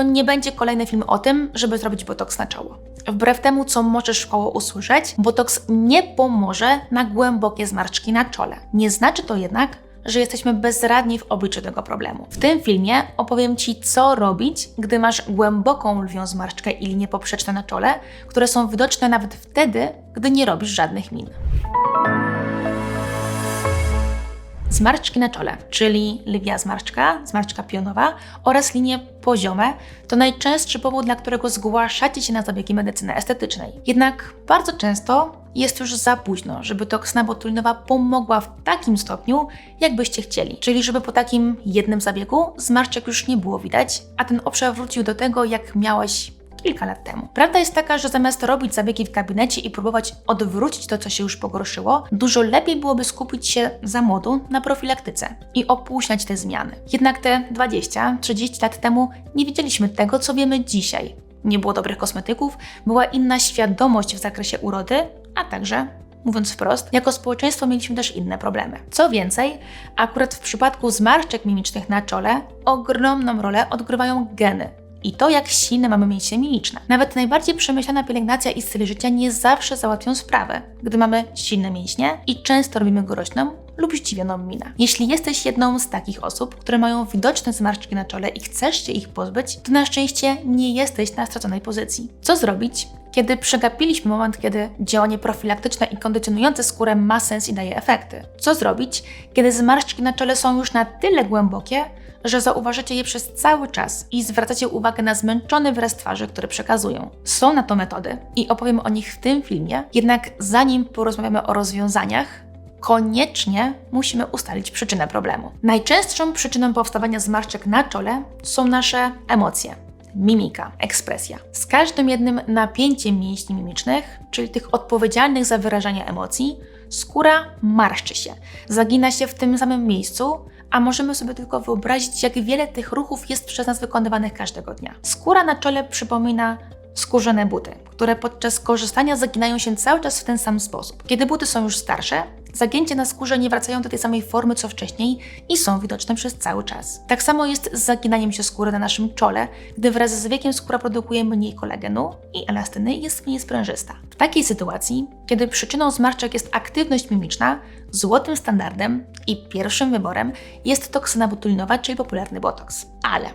to nie będzie kolejny film o tym, żeby zrobić botoks na czoło. Wbrew temu, co możesz koło usłyszeć, botoks nie pomoże na głębokie zmarszczki na czole. Nie znaczy to jednak, że jesteśmy bezradni w obliczu tego problemu. W tym filmie opowiem Ci, co robić, gdy masz głęboką lwią zmarszczkę i linie poprzeczne na czole, które są widoczne nawet wtedy, gdy nie robisz żadnych min. Zmarszczki na czole, czyli lwia zmarszczka, zmarszczka pionowa oraz linie poziome, to najczęstszy powód, dla którego zgłaszacie się na zabiegi medycyny estetycznej. Jednak bardzo często jest już za późno, żeby toksina botulinowa pomogła w takim stopniu, jakbyście chcieli. Czyli żeby po takim jednym zabiegu zmarszczek już nie było widać, a ten obszar wrócił do tego, jak miałeś kilka lat temu. Prawda jest taka, że zamiast robić zabiegi w gabinecie i próbować odwrócić to, co się już pogorszyło, dużo lepiej byłoby skupić się za młodu na profilaktyce i opóźniać te zmiany. Jednak te 20-30 lat temu nie wiedzieliśmy tego, co wiemy dzisiaj. Nie było dobrych kosmetyków, była inna świadomość w zakresie urody, a także Mówiąc wprost, jako społeczeństwo mieliśmy też inne problemy. Co więcej, akurat w przypadku zmarszczek mimicznych na czole ogromną rolę odgrywają geny i to, jak silne mamy mięśnie mimiczne. Nawet najbardziej przemyślana pielęgnacja i styl życia nie zawsze załatwią sprawę, gdy mamy silne mięśnie i często robimy groźną lub zdziwioną minę. Jeśli jesteś jedną z takich osób, które mają widoczne zmarszczki na czole i chcesz się ich pozbyć, to na szczęście nie jesteś na straconej pozycji. Co zrobić, kiedy przegapiliśmy moment, kiedy działanie profilaktyczne i kondycjonujące skórę ma sens i daje efekty? Co zrobić, kiedy zmarszczki na czole są już na tyle głębokie, że zauważycie je przez cały czas i zwracacie uwagę na zmęczony wyraz twarzy, który przekazują. Są na to metody i opowiem o nich w tym filmie, jednak zanim porozmawiamy o rozwiązaniach, koniecznie musimy ustalić przyczynę problemu. Najczęstszą przyczyną powstawania zmarszczek na czole są nasze emocje. Mimika, ekspresja. Z każdym jednym napięciem mięśni mimicznych, czyli tych odpowiedzialnych za wyrażanie emocji, skóra marszczy się, zagina się w tym samym miejscu, a możemy sobie tylko wyobrazić, jak wiele tych ruchów jest przez nas wykonywanych każdego dnia. Skóra na czole przypomina skórzane buty, które podczas korzystania zaginają się cały czas w ten sam sposób. Kiedy buty są już starsze, zagięcie na skórze nie wracają do tej samej formy co wcześniej i są widoczne przez cały czas. Tak samo jest z zaginaniem się skóry na naszym czole, gdy wraz z wiekiem skóra produkuje mniej kolagenu i elastyny i jest mniej sprężysta. W takiej sytuacji, kiedy przyczyną zmarszczek jest aktywność mimiczna, złotym standardem i pierwszym wyborem jest toksyna botulinowa, czyli popularny botoks. Ale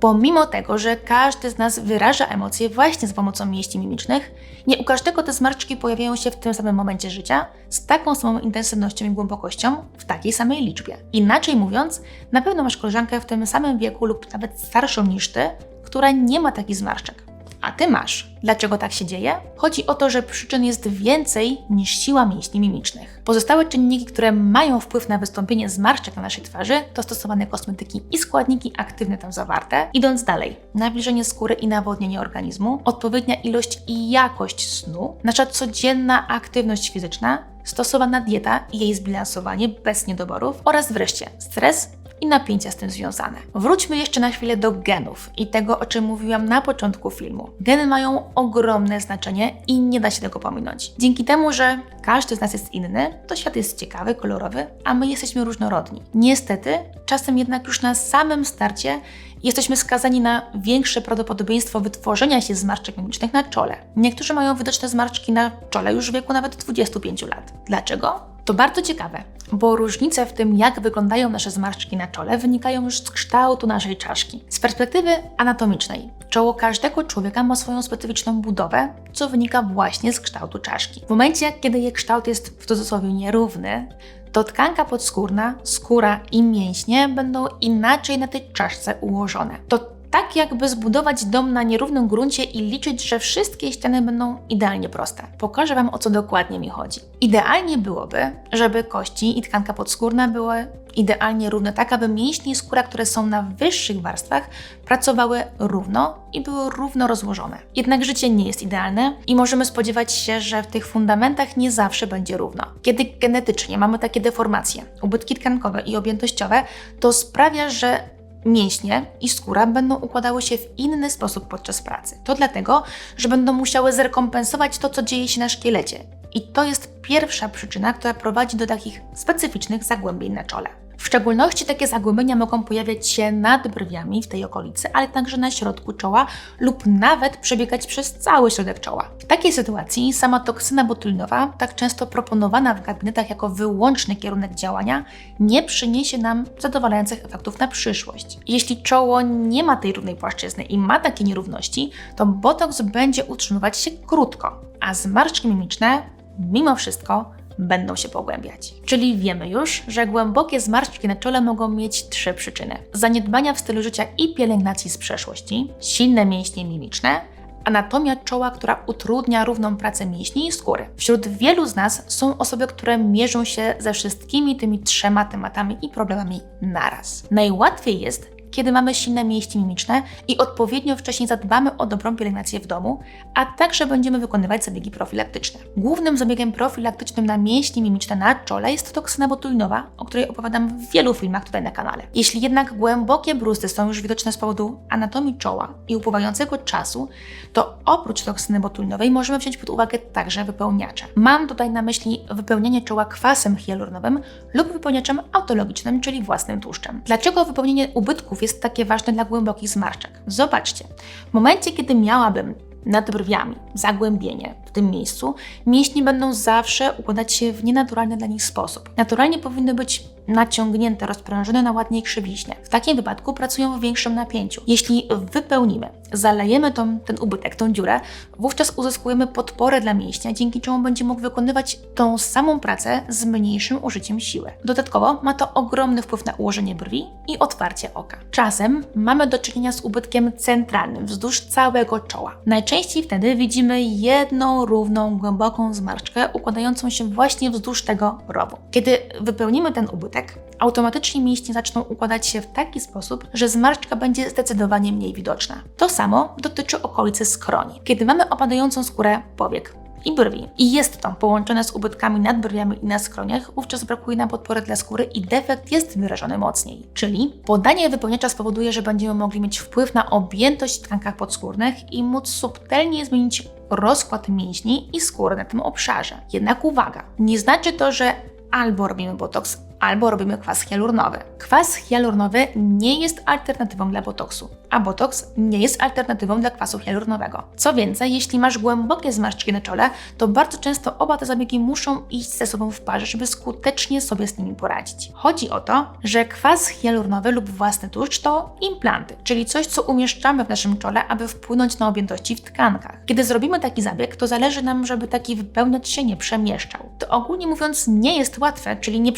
Pomimo tego, że każdy z nas wyraża emocje właśnie z pomocą mięśni mimicznych, nie u każdego te zmarszczki pojawiają się w tym samym momencie życia, z taką samą intensywnością i głębokością, w takiej samej liczbie. Inaczej mówiąc, na pewno masz koleżankę w tym samym wieku lub nawet starszą niż ty, która nie ma takich zmarszczek a ty masz. Dlaczego tak się dzieje? Chodzi o to, że przyczyn jest więcej niż siła mięśni mimicznych. Pozostałe czynniki, które mają wpływ na wystąpienie zmarszczek na naszej twarzy, to stosowane kosmetyki i składniki aktywne tam zawarte. Idąc dalej, nawilżenie skóry i nawodnienie organizmu, odpowiednia ilość i jakość snu, nasza codzienna aktywność fizyczna, stosowana dieta i jej zbilansowanie bez niedoborów oraz wreszcie stres i napięcia z tym związane. Wróćmy jeszcze na chwilę do genów i tego, o czym mówiłam na początku filmu. Geny mają ogromne znaczenie i nie da się tego pominąć. Dzięki temu, że każdy z nas jest inny, to świat jest ciekawy, kolorowy, a my jesteśmy różnorodni. Niestety, czasem jednak już na samym starcie jesteśmy skazani na większe prawdopodobieństwo wytworzenia się zmarszczek mimicznych na czole. Niektórzy mają widoczne zmarszczki na czole już w wieku nawet 25 lat. Dlaczego? To bardzo ciekawe, bo różnice w tym, jak wyglądają nasze zmarszczki na czole, wynikają już z kształtu naszej czaszki. Z perspektywy anatomicznej, czoło każdego człowieka ma swoją specyficzną budowę, co wynika właśnie z kształtu czaszki. W momencie, kiedy jej kształt jest w cudzysłowie nierówny, to tkanka podskórna, skóra i mięśnie będą inaczej na tej czaszce ułożone. To tak jakby zbudować dom na nierównym gruncie i liczyć, że wszystkie ściany będą idealnie proste. Pokażę Wam o co dokładnie mi chodzi. Idealnie byłoby, żeby kości i tkanka podskórna były idealnie równe, tak aby mięśnie i skóra, które są na wyższych warstwach, pracowały równo i były równo rozłożone. Jednak życie nie jest idealne i możemy spodziewać się, że w tych fundamentach nie zawsze będzie równo. Kiedy genetycznie mamy takie deformacje, ubytki tkankowe i objętościowe, to sprawia, że mięśnie i skóra będą układały się w inny sposób podczas pracy. To dlatego, że będą musiały zrekompensować to, co dzieje się na szkielecie. I to jest pierwsza przyczyna, która prowadzi do takich specyficznych zagłębień na czole. W szczególności takie zagłębienia mogą pojawiać się nad brwiami w tej okolicy, ale także na środku czoła lub nawet przebiegać przez cały środek czoła. W takiej sytuacji sama toksyna botulinowa, tak często proponowana w gabinetach jako wyłączny kierunek działania, nie przyniesie nam zadowalających efektów na przyszłość. Jeśli czoło nie ma tej równej płaszczyzny i ma takie nierówności, to botoks będzie utrzymywać się krótko, a zmarszczki mimiczne, mimo wszystko, będą się pogłębiać. Czyli wiemy już, że głębokie zmarszczki na czole mogą mieć trzy przyczyny: zaniedbania w stylu życia i pielęgnacji z przeszłości, silne mięśnie mimiczne, anatomia czoła, która utrudnia równą pracę mięśni i skóry. Wśród wielu z nas są osoby, które mierzą się ze wszystkimi tymi trzema tematami i problemami naraz. Najłatwiej jest kiedy mamy silne mięśnie mimiczne i odpowiednio wcześniej zadbamy o dobrą pielęgnację w domu, a także będziemy wykonywać zabiegi profilaktyczne. Głównym zabiegiem profilaktycznym na mięśnie mimiczne na czole jest toksyna botulinowa, o której opowiadam w wielu filmach tutaj na kanale. Jeśli jednak głębokie bruzdy są już widoczne z powodu anatomii czoła i upływającego czasu, to oprócz toksyny botulinowej możemy wziąć pod uwagę także wypełniacze. Mam tutaj na myśli wypełnianie czoła kwasem hialuronowym lub wypełniaczem autologicznym, czyli własnym tłuszczem. Dlaczego wypełnienie ubytków jest takie ważne dla głębokich zmarszczek. Zobaczcie, w momencie, kiedy miałabym nad brwiami zagłębienie w tym miejscu, mięśnie będą zawsze układać się w nienaturalny dla nich sposób. Naturalnie powinny być naciągnięte, rozprężone na ładniej krzywiźnie. W takim wypadku pracują w większym napięciu. Jeśli wypełnimy, zalejemy tą, ten ubytek, tą dziurę, wówczas uzyskujemy podporę dla mięśnia, dzięki czemu będzie mógł wykonywać tą samą pracę z mniejszym użyciem siły. Dodatkowo ma to ogromny wpływ na ułożenie brwi i otwarcie oka. Czasem mamy do czynienia z ubytkiem centralnym wzdłuż całego czoła. Najczęściej wtedy widzimy jedną równą, głęboką zmarszczkę układającą się właśnie wzdłuż tego rowu. Kiedy wypełnimy ten ubytek, automatycznie mięśnie zaczną układać się w taki sposób, że zmarszczka będzie zdecydowanie mniej widoczna. To samo dotyczy okolicy skroni. Kiedy mamy opadającą skórę powiek, i brwi. I jest to połączone z ubytkami nad brwiami i na skroniach, wówczas brakuje nam podpory dla skóry i defekt jest wyrażony mocniej. Czyli podanie wypełniacza spowoduje, że będziemy mogli mieć wpływ na objętość tkankach podskórnych i móc subtelnie zmienić rozkład mięśni i skóry na tym obszarze. Jednak uwaga, nie znaczy to, że albo robimy botoks, albo robimy kwas hialuronowy. Kwas hialuronowy nie jest alternatywą dla botoksu, a botoks nie jest alternatywą dla kwasu hialuronowego. Co więcej, jeśli masz głębokie zmarszczki na czole, to bardzo często oba te zabiegi muszą iść ze sobą w parze, żeby skutecznie sobie z nimi poradzić. Chodzi o to, że kwas hialuronowy lub własny tłuszcz to implanty, czyli coś, co umieszczamy w naszym czole, aby wpłynąć na objętości w tkankach. Kiedy zrobimy taki zabieg, to zależy nam, żeby taki wypełniacz się nie przemieszczał. To ogólnie mówiąc nie jest łatwe, czyli nie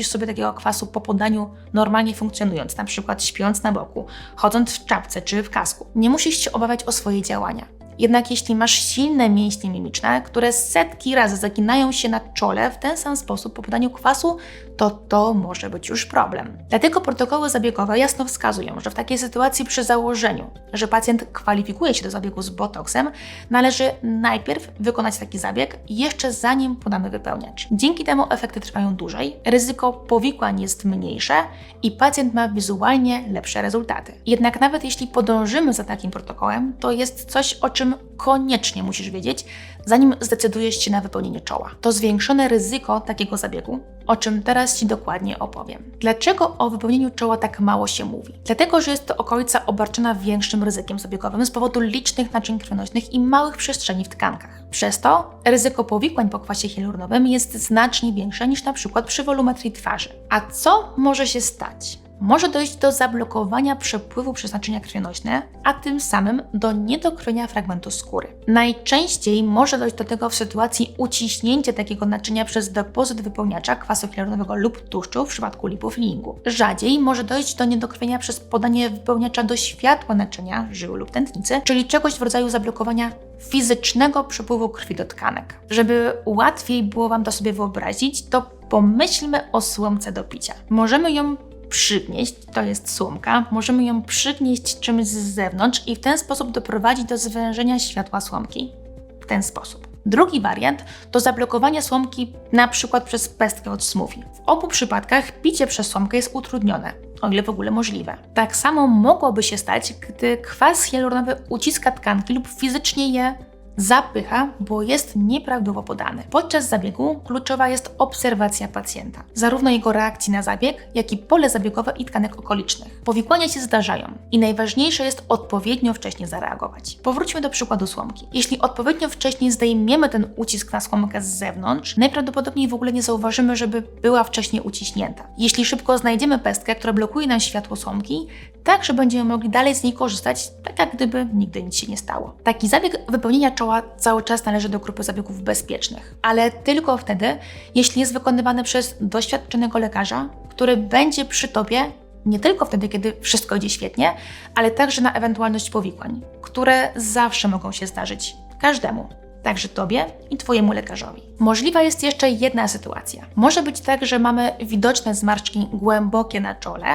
przemieścisz sobie takiego kwasu po podaniu normalnie funkcjonując, na przykład śpiąc na boku, chodząc w czapce czy w kasku. Nie musisz się obawiać o swoje działania. Jednak jeśli masz silne mięśnie mimiczne, które setki razy zaginają się na czole w ten sam sposób po podaniu kwasu, to to może być już problem. Dlatego protokoły zabiegowe jasno wskazują, że w takiej sytuacji przy założeniu, że pacjent kwalifikuje się do zabiegu z botoksem, należy najpierw wykonać taki zabieg jeszcze zanim podamy wypełniacz. Dzięki temu efekty trwają dłużej, ryzyko powikłań jest mniejsze i pacjent ma wizualnie lepsze rezultaty. Jednak nawet jeśli podążymy za takim protokołem, to jest coś, o czym koniecznie musisz wiedzieć, zanim zdecydujesz się na wypełnienie czoła. To zwiększone ryzyko takiego zabiegu, o czym teraz Ci dokładnie opowiem. Dlaczego o wypełnieniu czoła tak mało się mówi? Dlatego, że jest to okolica obarczona większym ryzykiem zabiegowym z powodu licznych naczyń krwionośnych i małych przestrzeni w tkankach. Przez to ryzyko powikłań po kwasie hialuronowym jest znacznie większe niż na przykład przy wolumetrii twarzy. A co może się stać? Może dojść do zablokowania przepływu przez naczynia krwionośne, a tym samym do niedokrwienia fragmentu skóry. Najczęściej może dojść do tego w sytuacji uciśnięcia takiego naczynia przez depozyt wypełniacza kwasu hialuronowego lub tłuszczu w przypadku lipoflingu. Rzadziej może dojść do niedokrwienia przez podanie wypełniacza do światła naczynia, żyły lub tętnicy, czyli czegoś w rodzaju zablokowania fizycznego przepływu krwi do tkanek. Żeby łatwiej było Wam to sobie wyobrazić, to pomyślmy o słomce do picia. Możemy ją przygnieść, to jest słomka, możemy ją przygnieść czymś z zewnątrz i w ten sposób doprowadzić do zwężenia światła słomki. W ten sposób. Drugi wariant to zablokowanie słomki na przykład przez pestkę od smoothie. W obu przypadkach picie przez słomkę jest utrudnione, o ile w ogóle możliwe. Tak samo mogłoby się stać, gdy kwas hialuronowy uciska tkanki lub fizycznie je Zapycha, bo jest nieprawidłowo podany. Podczas zabiegu kluczowa jest obserwacja pacjenta, zarówno jego reakcji na zabieg, jak i pole zabiegowe i tkanek okolicznych. Powikłania się zdarzają i najważniejsze jest odpowiednio wcześnie zareagować. Powróćmy do przykładu słomki. Jeśli odpowiednio wcześnie zdejmiemy ten ucisk na słomkę z zewnątrz, najprawdopodobniej w ogóle nie zauważymy, żeby była wcześniej uciśnięta. Jeśli szybko znajdziemy pestkę, która blokuje nam światło słomki, tak, że będziemy mogli dalej z niej korzystać, tak jak gdyby nigdy nic się nie stało. Taki zabieg wypełnienia czoła cały czas należy do grupy zabiegów bezpiecznych, ale tylko wtedy, jeśli jest wykonywany przez doświadczonego lekarza, który będzie przy tobie nie tylko wtedy, kiedy wszystko idzie świetnie, ale także na ewentualność powikłań, które zawsze mogą się zdarzyć każdemu także Tobie i Twojemu lekarzowi. Możliwa jest jeszcze jedna sytuacja. Może być tak, że mamy widoczne zmarszczki głębokie na czole,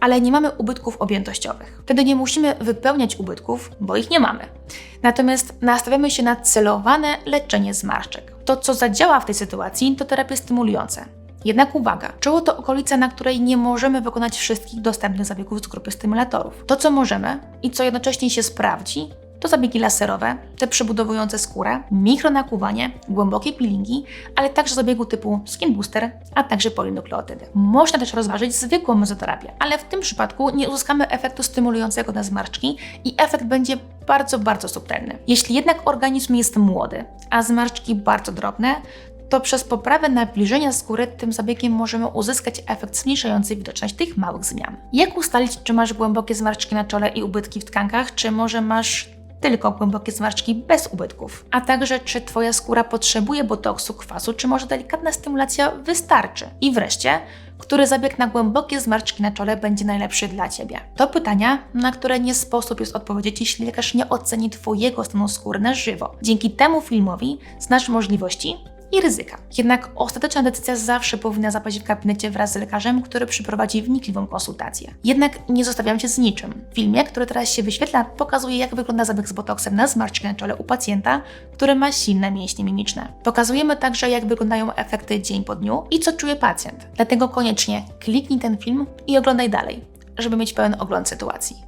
ale nie mamy ubytków objętościowych. Wtedy nie musimy wypełniać ubytków, bo ich nie mamy. Natomiast nastawiamy się na celowane leczenie zmarszczek. To, co zadziała w tej sytuacji, to terapie stymulujące. Jednak uwaga, czoło to okolica, na której nie możemy wykonać wszystkich dostępnych zabiegów z grupy stymulatorów. To, co możemy i co jednocześnie się sprawdzi, to zabiegi laserowe, te przebudowujące skórę, mikronakuwanie, głębokie peelingi, ale także zabiegu typu skin booster, a także polinukleotydy. Można też rozważyć zwykłą mezoterapię, ale w tym przypadku nie uzyskamy efektu stymulującego na zmarszczki i efekt będzie bardzo, bardzo subtelny. Jeśli jednak organizm jest młody, a zmarszczki bardzo drobne, to przez poprawę nawilżenia skóry tym zabiegiem możemy uzyskać efekt zmniejszający widoczność tych małych zmian. Jak ustalić, czy masz głębokie zmarszczki na czole i ubytki w tkankach, czy może masz tylko głębokie zmarszczki bez ubytków, a także czy Twoja skóra potrzebuje botoksu, kwasu, czy może delikatna stymulacja wystarczy. I wreszcie, który zabieg na głębokie zmarszczki na czole będzie najlepszy dla Ciebie? To pytania, na które nie sposób jest odpowiedzieć, jeśli lekarz nie oceni Twojego stanu skóry na żywo. Dzięki temu filmowi znasz możliwości i ryzyka. Jednak ostateczna decyzja zawsze powinna zapaść w gabinecie wraz z lekarzem, który przeprowadzi wnikliwą konsultację. Jednak nie zostawiam Cię z niczym. W filmie, który teraz się wyświetla, pokazuje jak wygląda zabieg z botoksem na zmarszczki na czole u pacjenta, który ma silne mięśnie mimiczne. Pokazujemy także jak wyglądają efekty dzień po dniu i co czuje pacjent. Dlatego koniecznie kliknij ten film i oglądaj dalej, żeby mieć pełen ogląd sytuacji.